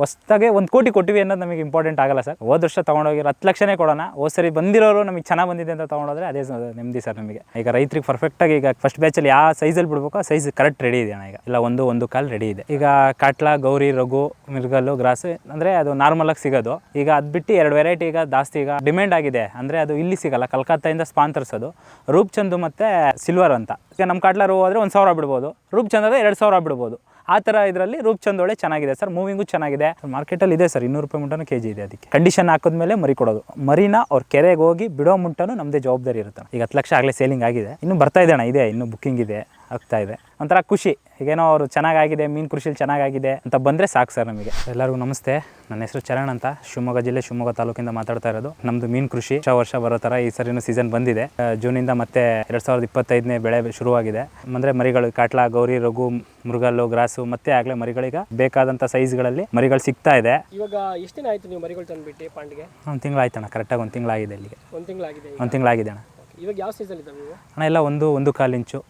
ಹೊಸ್ದಾಗೆ ಒಂದು ಕೋಟಿ ಕೊಟ್ಟಿವಿ ಅನ್ನೋದು ನಮಗೆ ಇಂಪಾರ್ಟೆಂಟ್ ಆಗಲ್ಲ ಸರ್. ಹೋದ ವರ್ಷ ತೊಗೊಂಡೋಗಿರೋ ಹತ್ತು ಲಕ್ಷನೇ ಕೊಡೋಣ. ಹೋದ್ ಸರಿ ಬಂದಿರೋರು ನಮಗೆ ಚೆನ್ನಾಗಿ ಬಂದಿದೆ ಅಂತ ತೊಗೊಂಡೋದ್ರೆ ಅದೇ ನೆಮ್ಮದಿ ಸರ್ ನಮಗೆ. ಈಗ ರೈತರಿಗೆ ಪರ್ಫೆಕ್ಟಾಗಿ ಈಗ ಫಸ್ಟ್ ಬ್ಯಾಚಲ್ಲಿ ಯಾವ ಸೈಜಲ್ಲಿ ಬಿಡ್ಬೇಕು ಆ ಸೈಜ್ ಕರೆಕ್ಟ್ ರೆಡಿ ಇದೆ ಅಣ್ಣ ಈಗ. ಇಲ್ಲ, ಒಂದು ಒಂದು ಕಾಲ್ ರೆಡಿ ಇದೆ. ಈಗ ಕಾಟ್ಲ, ಗೌರಿ, ರಘು, ಮಿರ್ಗಲ್ಲು, ಗ್ರಾಸ್, ಅಂದರೆ ಅದು ನಾರ್ಮಲಾಗಿ ಸಿಗೋದು. ಈಗ ಅದು ಬಿಟ್ಟು ಎರಡು ವೆರೈಟಿ ಈಗ ಜಾಸ್ತಿ ಈಗ ಡಿಮ್ಯಾಂಡ್ ಆಗಿದೆ. ಅಂದರೆ ಅದು ಇಲ್ಲಿ ಸಿಗಲ್ಲ, ಕಲ್ಕತ್ತಾಯಿಂದ ಸ್ಪಾನ್ ತರಿಸೋದು ರೂಪ್ಚಂದು ಮತ್ತು ಸಿಲ್ವರ್ ಅಂತ. ಈಗ ನಮ್ಮ ಕಾಟ್ಲ ರೂ ಹೋದರೆ ಒಂದು ಸಾವಿರ ಬಿಡ್ಬೋದು. ರೂಪ್ಚಂದ್ ಚಂದ್ರೆ ಎರಡು ಸಾವಿರ ಬಿಡ್ಬೋದು. ಆ ಥರ ಇದರಲ್ಲಿ ರೂಪಚಂದೋಳೆ ಚೆನ್ನಾಗಿದೆ ಸರ್. ಮೂವಿಂಗು ಚೆನ್ನಾಗಿದೆ. ಮಾರ್ಕೆಟಲ್ಲಿ ಇದೆ ಸರ್. ಇನ್ನೂರು ರೂಪಾಯಿ ಮುಂಟನೂ ಕೆ ಜಿ ಇದೆ ಅದಕ್ಕೆ. ಕಂಡೀಷನ್ ಹಾಕಿದ್ಮೇಲೆ ಮರಿ ಕೊಡೋದು. ಮರಿನ ಅವ್ರ ಕೆರೆಗೆ ಹೋಗಿ ಬಿಡೋ ಮುಂಟನೂ ನಮ್ಮದೇ ಜವಾಬ್ದಾರಿ ಇರುತ್ತೆ. ಈಗ ಹತ್ತು ಲಕ್ಷ ಆಗಲೇ ಸೇಲಿಂಗ್ ಆಗಿದೆ. ಇನ್ನು ಬರ್ತಾ ಇದೆ ಇದೆ, ಇನ್ನೂ ಬುಕ್ಕಿಂಗ್ ಇದೆ. ಆಗ್ತಾ ಇದೆ. ಒಂಥರ ಖುಷಿ. ಈಗೇನೋ ಅವರು ಚೆನ್ನಾಗಾಗಿದೆ ಮೀನು ಕೃಷಿಲಿ ಚೆನ್ನಾಗಾಗಿದೆ ಅಂತ ಬಂದರೆ ಸಾಕು ಸರ್ ನಮಗೆ. ಎಲ್ಲರಿಗೂ ನಮಸ್ತೆ. ನನ್ನ ಹೆಸರು ಚರಣ್ ಅಂತ. ಶಿವಮೊಗ್ಗ ಜಿಲ್ಲೆ ಶಿವಮೊಗ್ಗ ತಾಲೂಕಿಂದ ಮಾತಾಡ್ತಾ ಇರೋದು. ನಮ್ಮದು ಮೀನು ಕೃಷಿ. ವರ್ಷ ವರ್ಷ ಬರೋ ಥರ ಈ ಸರಿನೂ ಸೀಸನ್ ಬಂದಿದೆ. ಜೂನಿಂದ ಮತ್ತೆ ಎರಡು ಸಾವಿರದ ಇಪ್ಪತ್ತೈದನೇ ಬೆಳೆ ಶುರುವಾಗಿದೆ. ಅಂದರೆ ಮರಿಗಳು ಕಾಟ್ಲ ಗೌರಿ ರಘು ಮೃಗಲ್ಲು ಗ್ರಾಸು ಮತ್ತೆ ಆಗಲೇ ಮರಿಗಳಿಗೆ ಬೇಕಾದಂಥ ಸೈಜ್ಗಳಲ್ಲಿ ಮರಿಗಳು ಸಿಗ್ತಾ ಇದೆ. ಇವಾಗ ಎಷ್ಟು ದಿನ ಆಯ್ತು ನೀವು ಮರಿಗಳು ತಂದುಬಿಟ್ಟು ಪಾಂಡ್ಗೆ? ಒಂದು ತಿಂಗಳಾಯ್ತಣ್ಣ ಕರೆಕ್ಟಾಗಿ ಒಂದು ತಿಂಗಳಾಗಿದೆ ಇಲ್ಲಿಗೆ. ಒಂದು ತಿಂಗಳಾಗಿದೆ ಒಂದು ತಿಂಗಳಾಗಿದೆ ಅಣ್ಣ. ಇವಾಗ ಯಾವ ಸೀಸನ್ ಇದೆ ಅಣ್ಣ ಎಲ್ಲ ಒಂದು ಒಂದು ಕಾಲು ಇಂಚು.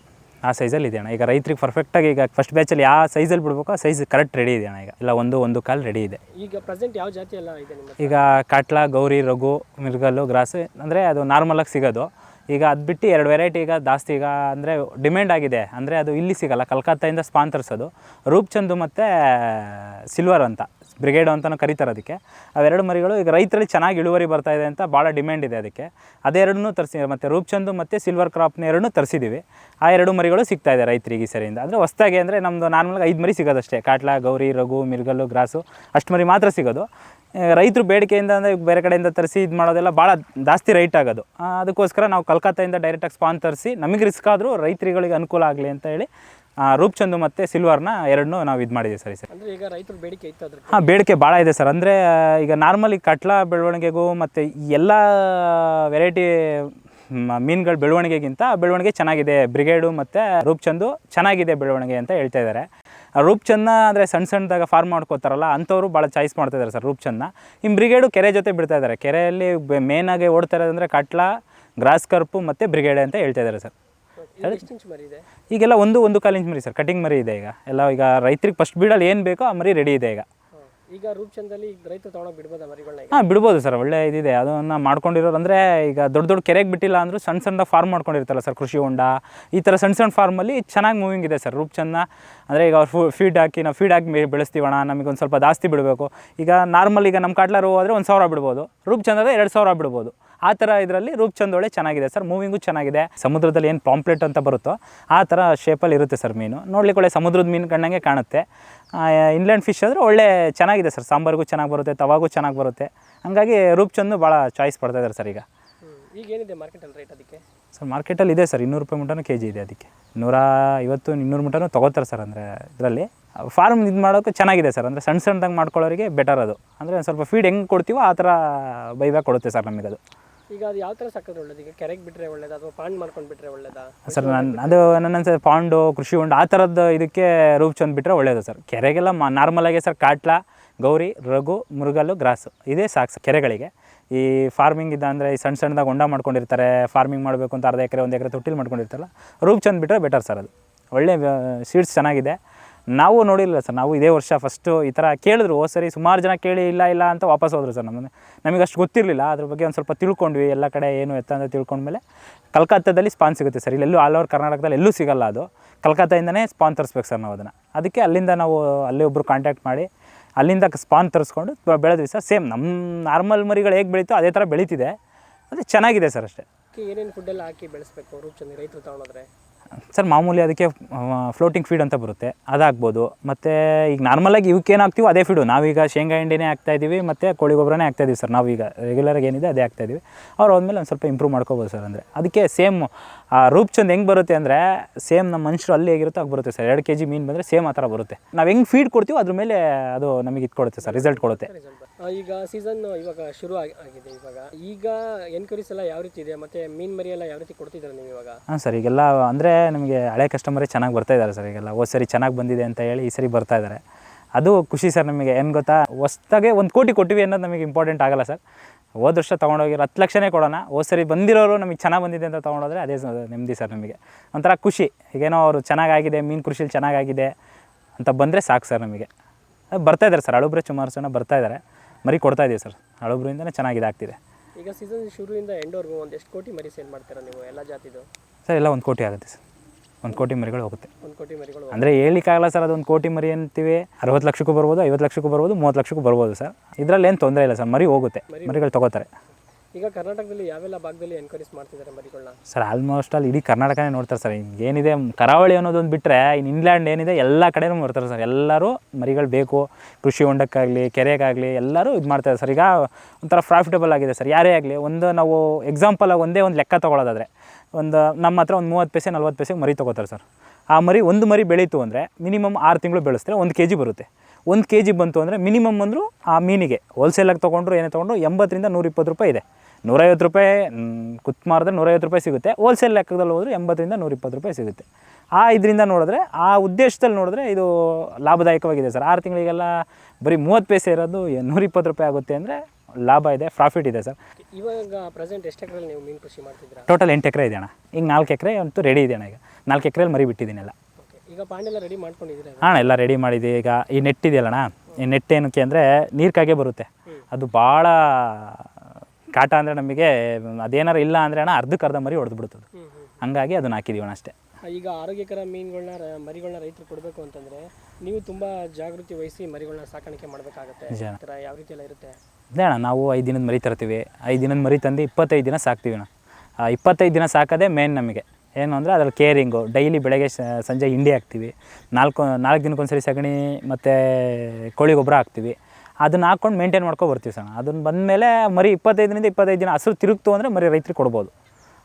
ಆ ಸೈಜಲ್ಲಿ ಇದೆ ಅಣ್ಣ ಈಗ ರೈತರಿಗೆ ಪರ್ಫೆಕ್ಟಾಗಿ ಈಗ ಫಸ್ಟ್ ಬ್ಯಾಚಲ್ಲಿ ಯಾವ ಸೈಜಲ್ಲಿ ಬಿಡ್ಬೇಕು ಆ ಸೈಜ್ ಕರೆಕ್ಟ್ ರೆಡಿ ಇದೆ ಅಣ್ಣ ಈಗ. ಇಲ್ಲ ಒಂದು ಒಂದು ಕಾಲು ರೆಡಿ ಇದೆ. ಈಗ ಪ್ರೆಸೆಂಟ್ ಯಾವ ಜಾತಿ ಎಲ್ಲ ಇದೆ ನಿಮ್ಮ ಈಗ ಕಾಟ್ಲ ಗೌರಿ ರಘು ಮಿರ್ಗಲ್ಲು ಗ್ರಾಸ್ ಅಂದರೆ ಅದು ನಾರ್ಮಲಾಗಿ ಸಿಗೋದು. ಈಗ ಅದು ಬಿಟ್ಟು ಎರಡು ವೆರೈಟಿ ಈಗ ಜಾಸ್ತಿ ಈಗ ಅಂದರೆ ಡಿಮ್ಯಾಂಡ್ ಆಗಿದೆ. ಅಂದರೆ ಅದು ಇಲ್ಲಿ ಸಿಗಲ್ಲ. ಕಲ್ಕತ್ತಾಯಿಂದ ಸ್ಪಾನ್ ತರಿಸೋದು ರೂಪ್ಚಂದು ಮತ್ತು ಸಿಲ್ವರ್ ಅಂತ. ಬ್ರಿಗೇಡು ಅಂತಲೂ ಕರೀತಾರೆ ಅದಕ್ಕೆ. ಅವೆರಡು ಮರಿಗಳು ಈಗ ರೈತರಲ್ಲಿ ಚೆನ್ನಾಗಿ ಇಳುವರಿ ಬರ್ತಾ ಇದೆ ಅಂತ ಭಾಳ ಡಿಮ್ಯಾಂಡ್ ಇದೆ ಅದಕ್ಕೆ. ಅದೆರಡನ್ನೂ ತರಿಸಿ, ಮತ್ತು ರೂಪ್ಚಂದು ಮತ್ತು ಸಿಲ್ವರ್ ಕ್ರಾಪ್ನ ಎರಡನ್ನೂ ತರಿಸಿದ್ದೀವಿ ಆ ಎರಡು ಮರಿಗಳು ಸಿಗ್ತಾ ಇದೆ ರೈತರಿಗೆ ಈ ಸರಿಯಿಂದ. ಅಂದರೆ ಹೊಸ್ದಾಗಿ ಅಂದರೆ ನಮ್ಮದು ನಾರ್ಮಲಾಗಿ ಐದು ಮರಿ ಸಿಗೋದಷ್ಟೇ ಕಾಟ್ಲಾ, ಗೌರಿ, ರಘು, ಮಿರ್ಗಲ್ಲು, ಗ್ರಾಸು ಅಷ್ಟು ಮರಿ ಮಾತ್ರ ಸಿಗೋದು. ರೈತರು ಬೇಡಿಕೆಯಿಂದ ಅಂದರೆ ಬೇರೆ ಕಡೆಯಿಂದ ತರಿಸಿ ಇದು ಮಾಡೋದೆಲ್ಲ ಭಾಳ ಜಾಸ್ತಿ ರೈಟ್ ಆಗೋದು. ಅದಕ್ಕೋಸ್ಕರ ನಾವು ಕಲ್ಕತ್ತಾಯಿಂದ ಡೈರೆಕ್ಟಾಗಿ ಸ್ಪಾನ್ ತರಿಸಿ ನಮಗೆ ರಿಸ್ಕ್ ಆದರೂ ರೈತರುಗಳಿಗೆ ಅನುಕೂಲ ಆಗಲಿ ಅಂತ ಹೇಳಿ ರೂಪ್ಚಂದು ಮತ್ತು ಸಿಲ್ವರ್ನ ಎರಡನ್ನೂ ನಾವು ಇದು ಮಾಡಿದ್ದೀವಿ ಸರಿ ಸರ್. ಅಂದರೆ ಈಗ ರೈತರು ಬೇಡಿಕೆ ಇತ್ತು ಹಾಂ ಬೇಡಿಕೆ ಭಾಳ ಇದೆ ಸರ್. ಅಂದರೆ ಈಗ ನಾರ್ಮಲಿ ಕಟ್ಲ ಬೆಳವಣಿಗೆಗೂ ಮತ್ತು ಎಲ್ಲ ವೆರೈಟಿ ಮೀನುಗಳ ಬೆಳವಣಿಗೆಗಿಂತ ಬೆಳವಣಿಗೆ ಚೆನ್ನಾಗಿದೆ. ಬ್ರಿಗೇಡು ಮತ್ತು ರೂಪ್ಚಂದು ಚೆನ್ನಾಗಿದೆ ಬೆಳವಣಿಗೆ ಅಂತ ಹೇಳ್ತಾ ಇದ್ದಾರೆ ರೂಪ್ಚಂದ ಅಂದರೆ ಸಣ್ಣ ಸಣ್ಣದಾಗ ಫಾರ್ಮ್ ಮಾಡ್ಕೋತಾರಲ್ಲ ಅಂಥವರು ಭಾಳ ಚಾಯ್ಸ್ ಮಾಡ್ತಾ ಇದ್ದಾರೆ ಸರ್ ರೂಪ್ಚಂದ ಇನ್ನು ಬ್ರಿಗೇಡು ಕೆರೆ ಜೊತೆ ಬಿಡ್ತಾ ಇದ್ದಾರೆ ಕೆರೆಯಲ್ಲಿ ಮೇನಾಗಿ ಓಡ್ತಾ ಇರೋದಂದರೆ ಕಟ್ಲ ಗ್ರಾಸ್ ಕರ್ಪು ಮತ್ತು ಬ್ರಿಗೇಡ್ ಅಂತ ಹೇಳ್ತಾ ಇದ್ದಾರೆ ಸರ್. ಈಗೆಲ್ಲ ಒಂದು ಒಂದು ಕಾಲು ಇಂಚ್ ಮರಿ ಸರ್ ಕಟಿಂಗ್ ಮರಿ ಇದೆ ಈಗ. ಎಲ್ಲ ಈಗ ರೈತರಿಗೆ ಫಸ್ಟ್ ಬೀಡಲ್ಲಿ ಏನು ಬೇಕೋ ಆ ಮರಿ ರೆಡಿ ಇದೆ ಈಗ. ಈಗ ರೂಪಚಂದಲ್ಲಿ ಈಗ ರೈತ ತೊಗೊಂಡೋಗಿ ಬಿಡ್ಬೋದಾ ಮರಿಗಳನ್ನ ಹಾಂ ಬಿಡ್ಬೋದು ಸರ್ ಒಳ್ಳೆ ಇದಿದೆ. ಅದನ್ನು ಮಾಡ್ಕೊಂಡಿರೋರು ಅಂದರೆ ಈಗ ದೊಡ್ಡ ದೊಡ್ಡ ಕೆರೆಗೆ ಬಿಟ್ಟಿಲ್ಲ ಅಂದರೂ ಸಣ್ಣ ಸಣ್ಣ ಫಾರ್ಮ್ ಮಾಡ್ಕೊಂಡಿರ್ತಾರಲ್ಲ ಸರ್ ಕೃಷಿ ಹೊಂಡ. ಈ ಥರ ಸಣ್ಣ ಸಣ್ಣ ಫಾರ್ಮಲ್ಲಿ ಚೆನ್ನಾಗಿ ಮೂವಿಂಗ್ ಇದೆ ಸರ್ ರೂಪಚಂದ. ಅಂದರೆ ಈಗ ಅವ್ರು ಫೀಡ್ ಹಾಕಿ ನಾವು ಫೀಡ್ ಹಾಕಿ ಬೆಳೆಸ್ತೀವಣ ನಮಗೆ ಒಂದು ಸ್ವಲ್ಪ ಜಾಸ್ತಿ ಬಿಡಬೇಕು. ಈಗ ನಾರ್ಮಲ್ ಈಗ ನಮ್ಮ ಕಾಟ್ಲಾರು ಹೋದರೆ ಒಂದು ಸಾವಿರ ಬಿಡ್ಬೋದು. ರೂಪ್ಚಂದ್ ಆದರೆ ಎರಡು ಸಾವಿರ ಬಿಡ್ಬೋದು. ಆ ಥರ ಇದರಲ್ಲಿ ರೂಪಚಂದೋಳೆ ಒಳ್ಳೆ ಚೆನ್ನಾಗಿದೆ ಸರ್ ಮೂವಿಂಗು ಚೆನ್ನಾಗಿದೆ. ಸಮುದ್ರದಲ್ಲಿ ಏನು ಪಾಂಪ್ಲೆಟ್ ಅಂತ ಬರುತ್ತೋ ಆ ಥರ ಶೇಪಲ್ಲಿ ಇರುತ್ತೆ ಸರ್ ಮೀನು. ನೋಡ್ಲಿಕ್ಕೆ ಒಳ್ಳೆ ಸಮುದ್ರದ ಮೀನು ಕಂಡಂಗೆ ಕಾಣುತ್ತೆ. ಇನ್ಲ್ಯಾಂಡ್ ಫಿಶ್ ಆದರೆ ಒಳ್ಳೆ ಚೆನ್ನಾಗಿದೆ ಸರ್ ಸಾಂಬಾರಿಗೂ ಚೆನ್ನಾಗಿ ಬರುತ್ತೆ ತವಾಗೂ ಚೆನ್ನಾಗಿ ಬರುತ್ತೆ. ಹಂಗಾಗಿ ರೂಪಚಂದು ಭಾಳ ಚಾಯ್ಸ್ ಪಡ್ತಾ ಇದ್ದಾರೆ ಸರ್ ಈಗ. ಈಗ ಏನಿದೆ ಮಾರ್ಕೆಟಲ್ಲಿ ರೇಟ್ ಅದಕ್ಕೆ? ಸರ್ ಮಾರ್ಕೆಟಲ್ಲಿ ಇದೆ ಸರ್ ಇನ್ನೂರು ರೂಪಾಯಿ ಮುಟನೂ ಕೆ ಜಿ ಇದೆ ಅದಕ್ಕೆ. ನೂರ ಐವತ್ತು ಇನ್ನೂರು ಮುಟ್ಟನು ತೊಗೋತಾರೆ ಸರ್ ಅಂದರೆ ಇದರಲ್ಲಿ. ಫಾರ್ಮ್ ಇದು ಮಾಡೋಕ್ಕೆ ಚೆನ್ನಾಗಿದೆ ಸರ್ ಅಂದರೆ ಸಣ್ಣ ಸಣ್ಣದಾಗಿ ಮಾಡ್ಕೊಳ್ಳೋರಿಗೆ ಬೆಟರ್ ಅದು. ಅಂದರೆ ಸ್ವಲ್ಪ ಫೀಡ್ ಹೆಂಗೆ ಕೊಡ್ತೀವೋ ಆ ಥರ ಬೈಬ್ಯಾಕ್ ಕೊಡುತ್ತೆ ಸರ್ ನಮಗದು. ಈಗ ಅದು ಯಾವ ಥರ ಸಾಕಿದ್ರೆ ಒಳ್ಳೇದು? ಈಗ ಕೆರೆಗೆ ಬಿಟ್ಟರೆ ಒಳ್ಳೇದು? ಅಥವಾ ಪಾಂಡ್ ಮಾಡ್ಕೊಂಡು ಬಿಟ್ಟರೆ ಒಳ್ಳೇದಾ? ಸರ್, ನಾನು ಅದು ನನ್ನ ಸರ್, ಪಾಂಡು, ಕೃಷಿ ಉಂಡು, ಆ ಥರದ್ದು ಇದಕ್ಕೆ ರೂಪ್ಚಂದ್ ಬಿಟ್ಟರೆ ಒಳ್ಳೇದು ಸರ್. ಕೆರೆಗೆಲ್ಲ ಮಾ ನಾರ್ಮಲಾಗಿ ಸರ್, ಕಾಟ್ಲಾ, ಗೌರಿ, ರಘು, ಮುರುಗಲ್ಲು, ಗ್ರಾಸು, ಇದೇ ಸಾಕು ಕೆರೆಗಳಿಗೆ. ಈ ಫಾರ್ಮಿಂಗ್ ಇದ್ದ ಅಂದರೆ ಈ ಸಣ್ಣ ಸಣ್ಣದಾಗ ಹೊಂಡ ಮಾಡ್ಕೊಂಡಿರ್ತಾರೆ ಫಾರ್ಮಿಂಗ್ ಮಾಡಬೇಕು ಅಂತ ಅರ್ಧ ಎಕರೆ, ಒಂದು ಎಕರೆ ತೊಟ್ಟಿಲ್ ಮಾಡ್ಕೊಂಡಿರ್ತಾರಲ್ಲ ರೂಪ್ಚಂದ್ ಬಿಟ್ಟರೆ ಬೆಟರ್ ಸರ್ ಅದು. ಒಳ್ಳೆ ಸೀಡ್ಸ್ ಚೆನ್ನಾಗಿದೆ. ನಾವು ನೋಡಿಲ್ಲ ಸರ್, ನಾವು ಇದೇ ವರ್ಷ ಫಸ್ಟು ಈ ಥರ ಕೇಳಿದ್ರು, ಓ ಸರಿ ಸುಮಾರು ಜನ ಕೇಳಿ ಇಲ್ಲ ಇಲ್ಲ ಅಂತ ವಾಪಸ್ ಹೋದರು ಸರ್ ನಮ್ಮನ್ನು ನಮಗೆ ಅಷ್ಟು ಗೊತ್ತಿರಲಿಲ್ಲ, ಅದ್ರ ಬಗ್ಗೆ ಒಂದು ಸ್ವಲ್ಪ ತಿಳ್ಕೊಂಡ್ವಿ, ಎಲ್ಲ ಕಡೆ ಏನು ಎತ್ತ ಅಂತ ತಿಳ್ಕೊಂಡ್ಮೇಲೆ ಕಲ್ಕತ್ತಾದಲ್ಲಿ ಸ್ಪಾನ್ ಸಿಗುತ್ತೆ ಸರ್. ಇಲ್ಲೆಲ್ಲೂ ಆಲ್ ಓವರ್ ಕರ್ನಾಟಕದಲ್ಲಿ ಎಲ್ಲೂ ಸಿಗಲ್ಲ ಅದು. ಕಲ್ಕತ್ತಾಯಿಂದನೇ ಸ್ಪಾನ್ ತರಿಸ್ಬೇಕು ಸರ್ ನಾವು ಅದನ್ನು. ಅದಕ್ಕೆ ಅಲ್ಲಿಂದ ನಾವು ಅಲ್ಲಿ ಒಬ್ಬರು ಕಾಂಟ್ಯಾಕ್ಟ್ ಮಾಡಿ, ಅಲ್ಲಿಂದ ಸ್ಪಾನ್ ತರಿಸ್ಕೊಂಡು ಬೆಳೆದ್ವಿ ಸರ್. ಸೇಮ್ ನಮ್ಮ ನಾರ್ಮಲ್ ಮರಿಗಳು ಹೇಗೆ ಬೆಳೀತೋ ಅದೇ ಥರ ಬೆಳೀತಿದೆ. ಅದು ಚೆನ್ನಾಗಿದೆ ಸರ್ ಅಷ್ಟೇ. ಏನೇನು ಫುಡ್ಡೆಲ್ಲ ಹಾಕಿ ಬೆಳೆಸ್ಬೇಕು ರೈತರು ತೊಗೊಂಡ್ರೆ ಸರ್, ಮಾಮೂಲಿ ಅದಕ್ಕೆ ಫ್ಲೋಟಿಂಗ್ ಫೀಡ್ ಅಂತ ಬರುತ್ತೆ. ಅದಾಗ್ಬೋದು. ಮತ್ತು ಈಗ ನಾರ್ಮಲಾಗಿ ಏನು ಹಾಕ್ತೀವೋ ಅದೇ ಫೀಡು ನಾವೀಗ ಶೇಂಗಾ ಹಿಂಡಿನೇ ಹಾಕ್ತಾ ಇದ್ದೀವಿ ಮತ್ತು ಕೋಳಿ ಗೊಬ್ಬರನೇ ಹಾಕ್ತಾ ಇದ್ದೀವಿ ಸರ್. ನಾವೀಗ ರೆಗ್ಯುಲರಾಗಿ ಏನಿದೆ ಅದೇ ಹಾಕ್ತಾ ಇದ್ದೀವಿ ಅವ್ರು ಹೋದ್ಮೇಲೆ ಒಂದು ಸ್ವಲ್ಪ ಇಂಪ್ರೂವ್ ಮಾಡ್ಕೋಬೋದು ಸರ್ ಅಂದರೆ. ಅದಕ್ಕೆ ಸೇಮ್ ಆ ರೂಪ್ಚಂದ್ ಹೆಂಗೆ ಬರುತ್ತೆ ಅಂದರೆ ಸೇಮ್ ನಮ್ಮ ಮನುಷ್ಯರು ಅಲ್ಲಿ ಹೇಗಿರುತ್ತೋ ಹಾಗೆ ಬರುತ್ತೆ ಸರ್. ಎರಡು ಕೆ ಜಿ ಮೀನು ಬಂದರೆ ಸೇಮ್ ಆ ಥರ ಬರುತ್ತೆ. ನಾವು ಹೆಂಗೆ ಫೀಡ್ ಕೊಡ್ತೀವೋ ಅದ್ರ ಮೇಲೆ ಅದು ನಮಗೆ ಇದು ಕೊಡುತ್ತೆ ಸರ್ ರಿಸಲ್ಟ್ ಕೊಡುತ್ತೆ. ಈಗ ಸೀಸನ್ ಇವಾಗ ಶುರು ಆಗಿದೆ ಇವಾಗ. ಈಗ ಎನ್ಕ್ವೈರೀಸ್ ಎಲ್ಲ ಯಾವ ರೀತಿ ಇದೆ? ಮತ್ತೆ ಮೀನ್ ಮರಿ ಎಲ್ಲ ಯಾವ ರೀತಿ ಕೊಡ್ತಿದ್ದಾರೆ ನೀವು ಇವಾಗ? ಹಾಂ ಸರ್ ಈಗೆಲ್ಲ ಅಂದರೆ ನಮಗೆ ಹಳೆ ಕಸ್ಟಮರೇ ಚೆನ್ನಾಗಿ ಬರ್ತಾ ಇದ್ದಾರೆ ಸರ್ ಈಗೆಲ್ಲ. ಓ ಸರಿ ಚೆನ್ನಾಗಿ ಬಂದಿದೆ ಅಂತ ಹೇಳಿ ಈ ಸರಿ ಬರ್ತಾ ಇದ್ದಾರೆ ಅದು ಖುಷಿ ಸರ್ ನಮಗೆ. ಏನು ಗೊತ್ತಾ? ಹೊಸ್ದಾಗೆ ಒಂದು ಕೋಟಿ ಕೊಟ್ಟಿವಿ ಅನ್ನೋದು ನಮಗೆ ಇಂಪಾರ್ಟೆಂಟ್ ಆಗಲ್ಲ ಸರ್. ಹೋದ ವರ್ಷ ತೊಗೊಂಡೋಗಿರೋ ಹತ್ತು ಲಕ್ಷನೇ ಕೊಡೋಣ. ಹೋದ ಸರಿ ಬಂದಿರೋರು ನಮಗೆ ಚೆನ್ನಾಗಿ ಬಂದಿದೆ ಅಂತ ತೊಗೊಂಡೋದ್ರೆ ಅದೇ ನೆಮ್ಮದಿ ಸರ್ ನಮಗೆ. ಒಂಥರ ಖುಷಿ. ಈಗೇನೋ ಅವರು ಚೆನ್ನಾಗಾಗಿದೆ ಮೀನು ಕೃಷಿಲಿ ಚೆನ್ನಾಗಾಗಿದೆ ಅಂತ ಬಂದರೆ ಸಾಕು ಸರ್ ನಮಗೆ. ಬರ್ತಾ ಇದ್ದಾರೆ ಸರ್. ಹಳುಬ್ರೆ ಸುಮಾರು ಜನ ಬರ್ತಾ ಇದ್ದಾರೆ ಮರಿ ಕೊಡ್ತಾ ಇದೀವಿ ಸರ್. ಹಳುಬ್ರಿಂದನೇ ಚೆನ್ನಾಗಿದೆ ಆಗ್ತಿದೆ ಈಗ ಸೀಸನ್ ಶುರುವಿಂದ ಎಂಡ್ವರೆಗೂ ಒಂದು ಎಷ್ಟು ಕೋಟಿ ಮರಿ ಸೇಲ್ ಮಾಡ್ತೀರಾ ನೀವು? ಎಲ್ಲ ಜಾತಿದು? ಸರ್ ಎಲ್ಲ ಒಂದು ಕೋಟಿ ಆಗುತ್ತೆ ಸರ್. ಒಂದು ಕೋಟಿ ಮರಿಗಳು ಹೋಗುತ್ತೆ. ಒಂದು ಕೋಟಿ ಮರಿಗಳು ಅಂದರೆ ಹೇಳಿಕ್ಕಾಗಲ್ಲ ಸರ್ ಅದೊಂದು ಕೋಟಿ ಮರಿ ಅಂತೀವಿ. ಅರವತ್ತು ಲಕ್ಷಕ್ಕೂ ಬರ್ಬೋದು ಐವತ್ತು ಲಕ್ಷಕ್ಕೂ ಬರ್ಬೋದು ಮೂವತ್ತು ಲಕ್ಷಕ್ಕೂ ಬರ್ಬೋದು ಸರ್. ಇದರಲ್ಲಿ ಏನು ತೊಂದರೆ ಇಲ್ಲ ಸರ್ ಮರಿ ಹೋಗುತ್ತೆ. ಮರಿಗಳು ತೊಗೋತಾರೆ. ಈಗ ಕರ್ನಾಟಕದಲ್ಲಿ ಯಾವೆಲ್ಲ ಭಾಗದಲ್ಲಿ ಎನ್ಕ್ವೈರೀಸ್ ಮಾಡ್ತಿದ್ದಾರೆ ಮರಿಗಳನ್ನ ಸರ್ ಆಲ್ಮೋಸ್ಟ್ ಅಲ್ಲಿ ಇಡೀ ಕರ್ನಾಟಕನೇ ನೋಡ್ತಾರೆ ಸರ್ ಏನಿದೆ ಕರಾವಳಿ ಅನ್ನೋದೊಂದು ಬಿಟ್ಟರೆ ಇನ್ನು ಇನ್ಲ್ಯಾಂಡ್ ಏನಿದೆ, ಎಲ್ಲ ಕಡೆನೂ ನೋಡ್ತಾರೆ ಸರ್, ಎಲ್ಲರೂ ಮರಿಗಳು ಬೇಕು, ಕೃಷಿ ಹೊಂಡಕ್ಕಾಗಲಿ, ಕೆರೆಗಾಗಲಿ, ಎಲ್ಲರೂ ಇದು ಮಾಡ್ತಾರೆ ಸರ್. ಈಗ ಒಂಥರ ಪ್ರಾಫಿಟಬಲ್ ಆಗಿದೆ ಸರ್, ಯಾರೇ ಆಗಲಿ, ಒಂದು ನಾವು ಎಕ್ಸಾಂಪಲ್ ಒಂದೇ ಒಂದು ಲೆಕ್ಕ ತೊಗೊಳೋದಾದರೆ, ಒಂದು ನಮ್ಮ ಹತ್ರ ಒಂದು ಮೂವತ್ತು ಪೈಸೆ, ನಲ್ವತ್ತು ಪೈಸೆಗೆ ಮರಿ ತೊಗೋತಾರೆ ಸರ್. ಆ ಮರಿ, ಒಂದು ಮರಿ ಬೆಳೀತು ಅಂದರೆ ಮಿನಿಮಮ್ ಆರು ತಿಂಗಳು ಬೆಳೆಸಿದ್ರೆ ಒಂದು ಕೆ ಜಿ ಬರುತ್ತೆ. ಒಂದು ಕೆ ಜಿ ಬಂತು ಅಂದರೆ ಮಿನಿಮಮ್ ಅಂದರೂ ಆ ಮೀನಿಗೆ ಹೋಲ್ಸೇಲಾಗಿ ತೊಗೊಂಡ್ರು, ಏನೇ ತೊಗೊಂಡ್ರು ಎಂಬತ್ತರಿಂದ ನೂರಿಪ್ಪತ್ತು ರೂಪಾಯಿ ಇದೆ. ನೂರೈವತ್ತು ರೂಪಾಯಿ ಕುತ್ ಮಾರಿದ್ರೆ ನೂರೈವತ್ತು ರೂಪಾಯಿ ಸಿಗುತ್ತೆ. ಹೋಲ್ಸೇಲ್ ಲೆಕ್ಕದಲ್ಲಿ ಹೋದರೆ ಎಂಬತ್ತರಿಂದ ನೂರಿಪ್ಪತ್ತು ರೂಪಾಯಿ ಸಿಗುತ್ತೆ. ಆ ಇದರಿಂದ ನೋಡಿದ್ರೆ ಆ ಉದ್ದೇಶದಲ್ಲಿ ನೋಡಿದ್ರೆ ಇದು ಲಾಭದಾಯಕವಾಗಿದೆ ಸರ್. ಆರು ತಿಂಗಳಿಗೆಲ್ಲ ಬರೀ ಮೂವತ್ತು ಪೈಸೆ ಇರೋದು ನೂರಿಪ್ಪತ್ತು ರೂಪಾಯಿ ಆಗುತ್ತೆ ಅಂದರೆ ಲಾಭ ಇದೆ ಪ್ರಾಫಿಟ್ ಇದೆ ಸರ್. ಇವಾಗ ಪ್ರೆಸೆಂಟ್ ಎಷ್ಟು ಎಕರೆ ನೀವು ಮೀನು ಕೃಷಿ ಮಾಡ್ತಿದ್ದೀರಾ? ಟೋಟಲ್ ಎಂಟು ಎಕರೆ ಇದೆ ಅಣ್ಣ. ಈಗ ನಾಲ್ಕು ಎಕರೆ ಅಂತೂ ರೆಡಿ ಇದೆ ಅಣ್ಣ ಈಗ. ನಾಲ್ಕು ಎಕರೆಯಲ್ಲಿ ಮರಿ ಬಿಟ್ಟಿದ್ದೀನಿ ಅಲ್ಲ ಈಗ ಪಾಂಡೆಲ್ಲ ರೆಡಿ ಮಾಡ್ಕೊಂಡಿದ್ದೀರಾ ಹಾಂ ಎಲ್ಲ ರೆಡಿ ಮಾಡಿದೆ. ಈಗ ಈ ನೆಟ್ ಇದೆಯಲ್ಲಣ್ಣ ಈ ನೆಟ್ ಏನಕ್ಕೆ ಅಂದರೆ ನೀರು ಕಾಗೆ ಬರುತ್ತೆ ಅದು ಭಾಳ ಕಾಟ ಅಂದರೆ ನಮಗೆ ಅದೇನಾರು ಇಲ್ಲ ಅಂದ್ರೆ ಅಣ್ಣ ಅರ್ಧಕ್ಕೆ ಅರ್ಧ ಮರಿ ಹೊಡೆದು ಬಿಡ್ತದೆ. ಹಂಗಾಗಿ ಅದನ್ನ ಹಾಕಿದೀವಿ ಅಣ್ಣ ಅಷ್ಟೇ. ಈಗ ಆರೋಗ್ಯಕರ ಮೀನುಗಳನ್ನ ಮರಿಗಳನ್ನ ರೈತರು ಕೊಡಬೇಕು ಅಂತಂದ್ರೆ ನೀವು ತುಂಬಾ ಜಾಗೃತಿ ವಹಿಸಿ ಮರಿಗಳನ್ನ ಸಾಕಾಣಿಕೆ ಮಾಡಬೇಕಾಗುತ್ತೆ. ಥರ ಯಾವ ರೀತಿ ಎಲ್ಲ ಇರುತ್ತೆ? ಅದೇ ಅಣ್ಣ ನಾವು ಐದು ದಿನದ ಮರಿ ತರ್ತೀವಿ. ಐದು ದಿನದ ಮರಿ ತಂದು ಇಪ್ಪತ್ತೈದು ದಿನ ಸಾಕ್ತೀವಿ ಅಣ್ಣ. ಆ ಇಪ್ಪತ್ತೈದು ದಿನ ಸಾಕೋದೇ ಮೇನ್ ನಮಗೆ. ಏನು ಅಂದರೆ ಅದ್ರಲ್ಲಿ ಕೇರಿಂಗು ಡೈಲಿ ಬೆಳಗ್ಗೆ ಸಂಜೆ ಹಿಂಡಿ ಹಾಕ್ತೀವಿ. ನಾಲ್ಕು ನಾಲ್ಕು ದಿನಕ್ಕೊಂದ್ಸರಿ ಸಗಣಿ ಮತ್ತು ಕೋಳಿ ಗೊಬ್ಬರ ಹಾಕ್ತೀವಿ. ಅದನ್ನ ಹಾಕ್ಕೊಂಡು ಮೇಂಟೈನ್ ಮಾಡ್ಕೊ ಬರ್ತೀವಿ ಸರ್. ಅದನ್ನು ಬಂದಮೇಲೆ ಮರಿ ಇಪ್ಪತ್ತೈದರಿಂದ ಇಪ್ಪತ್ತೈದು ದಿನ ಹಸಿರು ತಿರುಗ್ತು ಅಂದರೆ ಮರಿ ರೈತರಿಗೆ ಕೊಡ್ಬೋದು.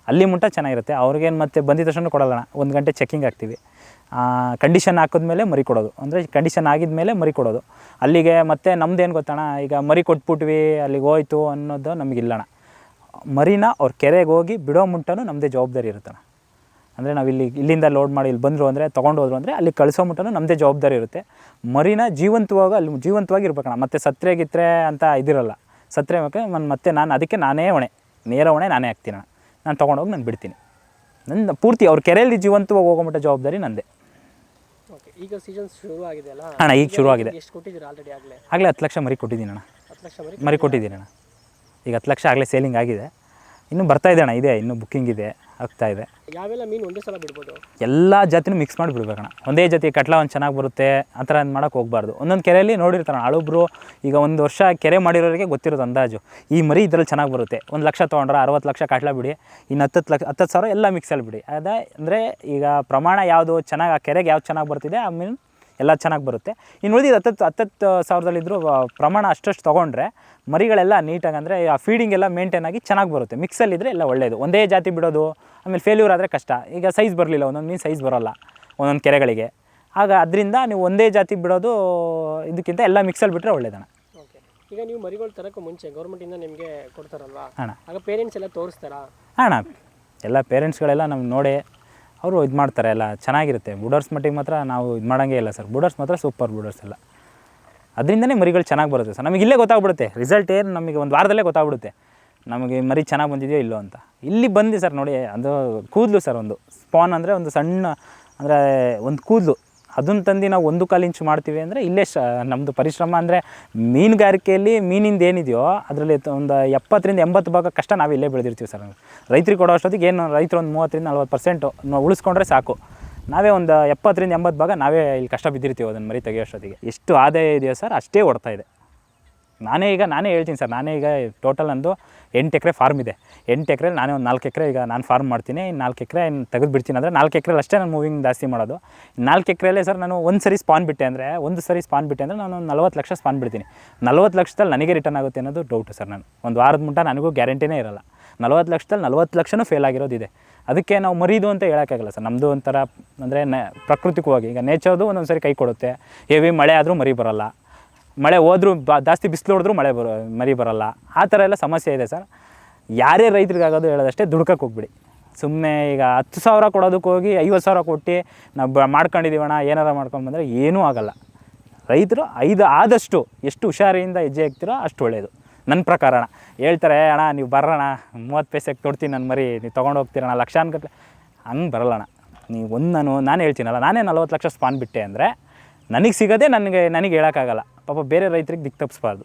ಅಲ್ಲಿ ಮುಟ್ಟ ಚೆನ್ನಾಗಿರುತ್ತೆ. ಅವ್ರಿಗೇನು ಮತ್ತೆ ಬಂದಿದ ತಕ್ಷಣ ಕೊಡೋಲ್ಲ ಒಂದು ಗಂಟೆ ಚೆಕ್ಕಿಂಗ್ ಹಾಕ್ತೀವಿ ಕಂಡೀಷನ್ ಹಾಕಿದ್ಮೇಲೆ ಮರಿ ಕೊಡೋದು. ಅಂದರೆ ಕಂಡೀಷನ್ ಆಗಿದ್ಮೇಲೆ ಮರಿ ಕೊಡೋದು. ಅಲ್ಲಿಗೆ ಮತ್ತೆ ನಮ್ದೇನು ಗೊತ್ತಣ್ಣ? ಈಗ ಮರಿ ಕೊಟ್ಬಿಟ್ವಿ, ಅಲ್ಲಿಗೆ ಹೋಯ್ತು ಅನ್ನೋದು ನಮಗಿಲ್ಲಣ್ಣ ಮರಿನ ಅವ್ರ ಕೆರೆಗೆ ಹೋಗಿ ಬಿಡೋ ಮುಂಟನೂ ನಮ್ಮದೇ ಜವಾಬ್ದಾರಿ ಇರುತ್ತಣ್ಣ. ಅಂದರೆ ನಾವು ಇಲ್ಲಿ ಇಲ್ಲಿಂದ ಲೋಡ್ ಮಾಡಿ ಇಲ್ಲಿ ಬಂದರು ಅಂದರೆ ತೊಗೊಂಡು ಹೋದ್ರು ಅಂದರೆ ಅಲ್ಲಿ ಕಳಿಸೋ ಮುಟ್ಟನೂ ನಮ್ಮದೇ ಜವಾಬ್ದಾರಿ ಇರುತ್ತೆ. ಮರಿನ ಜೀವಂತವಾಗ ಅಲ್ಲಿ ಜೀವಂತವಾಗಿ ಇರ್ಬೇಕಣ್ಣ. ಮತ್ತೆ ಸತ್ರೆ ಗಿತ್ರೆ ಅಂತ ಇದಿರಲ್ಲ. ಸತ್ರೆ ನಾನು ಮತ್ತೆ ನಾನು ಅದಕ್ಕೆ ನಾನೇ ಹೊಣೆ. ನೇರ ಹೊಣೆ ನಾನೇ ಹಾಕ್ತೀನಿ ನಾನು ತೊಗೊಂಡೋಗಿ ನಾನು ಬಿಡ್ತೀನಿ. ನನ್ನ ಪೂರ್ತಿ ಅವ್ರ ಕೆರೆಯಲ್ಲಿ ಜೀವಂತವಾಗಿ ಹೋಗೋ ಮಟ್ಟ ಜವಾಬ್ದಾರಿ ನಂದೇ. ಈಗ ಸೀಸನ್ ಶುರು ಆಗಿದೆ ಅಲ್ಲ? ಅಣ್ಣ ಈಗ ಶುರು ಆಗಿದೆ. ಎಷ್ಟು ಕೊಟ್ಟಿದ್ದೀರಾ ಆಲ್ರೆಡಿ ಆಗಲೇ? ಆಗಲೇ ಹತ್ತು ಲಕ್ಷ ಮರಿ ಕೊಟ್ಟಿದ್ದೀನಿ ಅಣ್ಣ ಹತ್ತು ಲಕ್ಷ ಮರಿ ಮರಿ ಕೊಟ್ಟಿದ್ದೀನಿ ಅಣ್ಣ ಈಗ ಹತ್ತು ಲಕ್ಷ ಆಗಲೇ ಸೇಲಿಂಗ್ ಆಗಿದೆ. ಇನ್ನೂ ಬರ್ತಾ ಇದೆ ಅಣ್ಣ ಇದೆ ಇನ್ನೂ ಬುಕ್ಕಿಂಗ್ ಇದೆ. ಆಗ್ತಾ ಇದೆ. ಯಾವೆಲ್ಲ ಮೀನು ಒಂದೇ ಸಲ ಬಿಡ್ಬೋದು? ಎಲ್ಲ ಜಾತಿನೂ ಮಿಕ್ಸ್ ಮಾಡಿ ಬಿಡ್ಬೇಕಣ್ಣ ಒಂದೇ ಜಾತಿ ಕಟ್ಲ ಒಂದು ಚೆನ್ನಾಗಿ ಬರುತ್ತೆ ಆ ಥರ ಮಾಡೋಕೆ ಹೋಗ್ಬಾರ್ದು. ಒಂದೊಂದು ಕೆರೆಯಲ್ಲಿ ನೋಡಿರ್ತಾರೆ ಅಳುಬ್ರು ಈಗ ಒಂದು ವರ್ಷ ಕೆರೆ ಮಾಡಿರೋರಿಗೆ ಗೊತ್ತಿರೋದು ಅಂದಾಜು. ಈ ಮರಿ ಇದರಲ್ಲಿ ಚೆನ್ನಾಗಿ ಬರುತ್ತೆ. ಒಂದು ಲಕ್ಷ ತೊಗೊಂಡ್ರೆ ಅರವತ್ತು ಲಕ್ಷ ಕಟ್ಲ ಬಿಡಿ ಇನ್ನು ಹತ್ತತ್ತು ಲಕ್ಷ ಹತ್ತತ್ತು ಸಾವಿರ ಎಲ್ಲ ಮಿಕ್ಸಲ್ಲಿ ಬಿಡಿ. ಅದೇ ಅಂದರೆ ಈಗ ಪ್ರಮಾಣ ಯಾವುದು ಚೆನ್ನಾಗಿ ಆ ಕೆರೆಗೆ ಯಾವ್ದು ಚೆನ್ನಾಗಿ ಬರ್ತಿದೆ ಆ ಮೀನು ಎಲ್ಲ ಚೆನ್ನಾಗಿ ಬರುತ್ತೆ. ಇನ್ನು ಉಳಿದಿದ್ದು ಹತ್ತತ್ತು ಹತ್ತತ್ತು ಸಾವಿರದಲ್ಲಿದ್ದರೂ ಪ್ರಮಾಣ ಅಷ್ಟಷ್ಟು ತೊಗೊಂಡ್ರೆ ಮರಿಗಳೆಲ್ಲ ನೀಟಾಗಿ ಅಂದರೆ ಆ ಫೀಡಿಂಗ್ ಎಲ್ಲ ಮೇಂಟೈನ್ ಆಗಿ ಚೆನ್ನಾಗಿ ಬರುತ್ತೆ. ಮಿಕ್ಸಲ್ಲಿದ್ದರೆ ಎಲ್ಲ ಒಳ್ಳೆಯದು ಒಂದೇ ಜಾತಿ ಬಿಡೋದು ಆಮೇಲೆ ಫೇಲ್ಯೂರ್ ಆದರೆ ಕಷ್ಟ. ಈಗ ಸೈಜ್ ಬರಲಿಲ್ಲ ಒಂದೊಂದು ಮೀನು ಸೈಜ್ ಬರೋಲ್ಲ ಒಂದೊಂದು ಕೆರೆಗಳಿಗೆ. ಆಗ ಅದರಿಂದ ನೀವು ಒಂದೇ ಜಾತಿ ಬಿಡೋದು ಇದಕ್ಕಿಂತ ಎಲ್ಲ ಮಿಕ್ಸಲ್ಲಿ ಬಿಟ್ಟರೆ ಒಳ್ಳೇದಣ್ಣ. ಓಕೆ ಈಗ ನೀವು ಮರಿಗಳು ತರೋಕ್ಕೂ ಮುಂಚೆ ಗೌರ್ಮೆಂಟಿಂದ ನಿಮಗೆ ಕೊಡ್ತಾರಲ್ವಾ? ಅಣ್ಣ. ಆಗ ಪೇರೆಂಟ್ಸ್ ಎಲ್ಲ ತೋರಿಸ್ತಾರಾ? ಅಣ್ಣ ಎಲ್ಲ ಪೇರೆಂಟ್ಸ್ಗಳೆಲ್ಲ ನಮ್ಗೆ ನೋಡಿ ಅವರು ಇದು ಮಾಡ್ತಾರೆ ಎಲ್ಲ ಚೆನ್ನಾಗಿರುತ್ತೆ. ಬುಡರ್ಸ್ ಮಟ್ಟಿಗೆ ಮಾತ್ರ ನಾವು ಇದು ಮಾಡೋಂಗೇ ಇಲ್ಲ ಸರ್. ಬುಡರ್ಸ್ ಮಾತ್ರ ಸೂಪರ್ ಬುಡರ್ಸ್ ಎಲ್ಲ. ಅದರಿಂದನೇ ಮರಿಗಳು ಚೆನ್ನಾಗಿ ಬರುತ್ತೆ ಸರ್. ನಮಗೆ ಇಲ್ಲೇ ಗೊತ್ತಾಗ್ಬಿಡುತ್ತೆ. ರಿಸಲ್ಟ್ ಏನು ನಮಗೆ ಒಂದು ವಾರದಲ್ಲೇ ಗೊತ್ತಾಗ್ಬಿಡುತ್ತೆ. ನಮಗೆ ಮರಿ ಚೆನ್ನಾಗಿ ಬಂದಿದೆಯೋ ಇಲ್ಲೋ ಅಂತ. ಇಲ್ಲಿ ಬಂದು ಸರ್ ನೋಡಿ, ಅದು ಕೂದಲು ಸರ್ ಒಂದು. ಸ್ಪಾನ್ ಅಂದರೆ ಒಂದು ಸಣ್ಣ, ಅಂದರೆ ಒಂದು ಕೂದಲು. ಅದನ್ನು ತಂದು ನಾವು ಒಂದು ಕಾಲು ಇಂಚು ಮಾಡ್ತೀವಿ ಅಂದರೆ ಇಲ್ಲೇ ಶ ನಮ್ಮದು ಪರಿಶ್ರಮ ಅಂದರೆ ಮೀನುಗಾರಿಕೆಯಲ್ಲಿ ಮೀನಿಂದ ಏನಿದೆಯೋ ಅದರಲ್ಲಿ ಒಂದು ಎಪ್ಪತ್ತರಿಂದ ಎಂಬತ್ತು ಭಾಗ ಕಷ್ಟ ನಾವು ಇಲ್ಲೇ ಬೆಳೆದಿರ್ತೀವಿ ಸರ್. ರೈತರಿಗೆ ಕೊಡೋ ಅಷ್ಟೊತ್ತಿಗೆ ಏನು ರೈತರು ಒಂದು ಮೂವತ್ತರಿಂದ ನಲ್ವತ್ತು ಪರ್ಸೆಂಟು ನಾವು ಉಳಿಸ್ಕೊಂಡ್ರೆ ಸಾಕು. ನಾವೇ ಒಂದು ಎಪ್ಪತ್ತರಿಂದ ಎಂಬತ್ತು ಭಾಗ ನಾವೇ ಇಲ್ಲಿ ಕಷ್ಟ ಬಿದ್ದಿರ್ತೀವಿ ಅದನ್ನು ಮರಿ ತೆಗಿಯೋಷ್ಟೊತ್ತಿಗೆ ಎಷ್ಟು ಆದಾಯ ಇದೆಯೋ ಸರ್ ಅಷ್ಟೇ ಓಡ್ತಾ ಇದೆ. ನಾನೇ ಈಗ ನಾನೇ ಹೇಳ್ತೀನಿ ಸರ್, ನಾನೇ ಈಗ ಟೋಟಲ್ ನಂದು ಎಂಟು ಎಕರೆ ಫಾರ್ಮ್ ಇದೆ. ಎಂಟು ಎಕರೆ ನಾನೇ ಒಂದು ನಾಲ್ಕು ಎಕರೆ ಈಗ ನಾನು ಫಾರ್ಮ್ ಮಾಡ್ತೀನಿ. ನಾಲ್ಕು ಎಕರೆ ತೆಗೆದು ಬಿಡ್ತೀನಿ ಅಂದರೆ ನಾಲ್ಕು ಎಕರೆಲಿ ಅಷ್ಟೇ ನಾನು ಮೂವಿಂಗ್ ಜಾಸ್ತಿ ಮಾಡೋದು. ನಾಲ್ಕು ಎಕರೆಯಲ್ಲೇ ಸರ್ ನಾನು ಒಂದು ಸರಿ ಸ್ಪಾನ್ ಬಿಟ್ಟೆ ಅಂದರೆ, ಒಂದು ಸರಿ ಸ್ಪಾನ್ ಬಿಟ್ಟೆ ಅಂದರೆ ನಾನು ನಲ್ವತ್ತು ಲಕ್ಷ ಸ್ಪಾನ್ ಬಿಡ್ತೀನಿ. ನಲ್ವತ್ತು ಲಕ್ಷದಲ್ಲಿ ನನಗೆ ರಿಟರ್ನ್ ಆಗುತ್ತೆ ಅನ್ನೋದು ಡೌಟು ಸರ್ ನಾನು. ಒಂದು ವಾರದ ಮುಂಟ ನನಗೂ ಗ್ಯಾರಂಟಿನೇ ಇರಲ್ಲ. ನಲ್ವತ್ತು ಲಕ್ಷದಲ್ಲಿ ನಲ್ವತ್ತು ಲಕ್ಷನೂ ಫೇಲ್ ಆಗಿರೋದಿದೆ ಅದಕ್ಕೆ ನಾವು ಮರೀದು ಅಂತ ಹೇಳೋಕ್ಕಾಗಲ್ಲ ಸರ್ ನಮ್ಮದು ಒಂಥರ ಅಂದರೆ ನ ಪ್ರಾಕೃತಿಕವಾಗಿ ಈಗ ನೇಚರ್ದು ಒಂದೊಂದು ಸರಿ ಕೈ ಕೊಡುತ್ತೆ. ಹೆವಿ ಮಳೆ ಆದರೂ ಮರಿ ಬರೋಲ್ಲ. ಮಳೆ ಹೋದ್ರೂ ಬಾ, ಜಾಸ್ತಿ ಬಿಸಿಲು ಹೊಡೆದ್ರು ಮಳೆ ಬರೋ, ಮರಿ ಬರೋಲ್ಲ. ಆ ಥರ ಎಲ್ಲ ಸಮಸ್ಯೆ ಇದೆ ಸರ್. ಯಾರೇ ರೈತರಿಗಾಗೋದು ಹೇಳೋದಷ್ಟೇ ದುಡ್ಕಕ್ಕೆ ಹೋಗ್ಬಿಡಿ. ಸುಮ್ಮನೆ ಈಗ ಹತ್ತು ಸಾವಿರ ಕೊಡೋದಕ್ಕೆ ಹೋಗಿ ಐವತ್ತು ಸಾವಿರ ಕೊಟ್ಟು ನಾವು ಬ ಮಾಡ್ಕೊಂಡಿದ್ದೀವಣ್ಣ ಏನಾರ ಮಾಡ್ಕೊಂಬಂದರೆ ಏನೂ ಆಗೋಲ್ಲ. ರೈತರು ಐದು ಆದಷ್ಟು ಎಷ್ಟು ಹುಷಾರಿಯಿಂದ ಹೆಜ್ಜೆ ಹಾಕ್ತಿರೋ ಅಷ್ಟು ಒಳ್ಳೆಯದು ನನ್ನ ಪ್ರಕಾರ ಅಣ್ಣ ಹೇಳ್ತಾರೆ, ಅಣ್ಣ, ನೀವು ಬರೋಣ ಮೂವತ್ತು ಪೈಸೆಗೆ ತೊಡ್ತೀನಿ ನನ್ನ ಮರಿ, ನೀವು ತೊಗೊಂಡು ಹೋಗ್ತೀರಣ ಲಕ್ಷಾನ್ಗಟ್ಟಲೆ ಹಂಗೆ ಬರಲ್ಲಣ ನೀವು ಒಂದು ನಾನು ನಾನು ಹೇಳ್ತೀನಲ್ಲ, ನಾನೇ ನಲ್ವತ್ತು ಲಕ್ಷ ಸ್ಪಾನ್ ಬಿಟ್ಟೆ ಅಂದರೆ ನನಗೆ ಸಿಗೋದೇ ನನಗೆ ನನಗೆ ಹೇಳೋಕ್ಕಾಗಲ್ಲ. ಪಾಪ ಬೇರೆ ರೈತರಿಗೆ ದಿಕ್ಕು ತಪ್ಪಿಸ್ಬಾರ್ದು.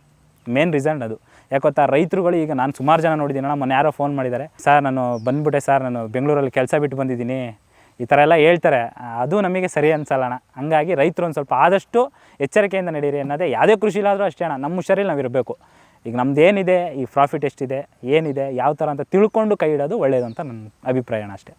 ಮೇನ್ ರೀಸನ್ ಅದು. ಯಾಕೊತ್ತಾ ರೈತರುಗಳು ಈಗ ನಾನು ಸುಮಾರು ಜನ ನೋಡಿದ್ದೀನಿ ಅಣ್ಣ ಮೊನ್ನೆ ಯಾರೋ ಫೋನ್ ಮಾಡಿದ್ದಾರೆ. ಸರ್ ನಾನು ಬಂದ್ಬಿಟ್ಟೆ ಸರ್ ನಾನು ಬೆಂಗಳೂರಲ್ಲಿ ಕೆಲಸ ಬಿಟ್ಟು ಬಂದಿದ್ದೀನಿ. ಈ ಥರ ಎಲ್ಲ ಹೇಳ್ತಾರೆ. ಅದು ನಮಗೆ ಸರಿ ಅನ್ಸಲ್ಲಣ್ಣ ಹಂಗಾಗಿ ರೈತರು ಒಂದು ಸ್ವಲ್ಪ ಆದಷ್ಟು ಎಚ್ಚರಿಕೆಯಿಂದ ನಡೀರಿ ಅನ್ನೋದೇ ಯಾವುದೇ ಕೃಷಿಲಾದರೂ ಅಷ್ಟೇ ಅಣ್ಣ. ನಮ್ಮ ಹುಷಾರಲ್ಲಿ ನಾವು ಇರಬೇಕು ಈಗ ನಮ್ದು ಏನಿದೆ, ಈ ಪ್ರಾಫಿಟ್ ಎಷ್ಟಿದೆ, ಏನಿದೆ, ಯಾವ ಥರ ಅಂತ ತಿಳ್ಕೊಂಡು ಕೈ ಇಡೋದು ಒಳ್ಳೆಯದು ಅಂತ ನನ್ನ ಅಭಿಪ್ರಾಯ ಅಣ್ಣ ಅಷ್ಟೇ.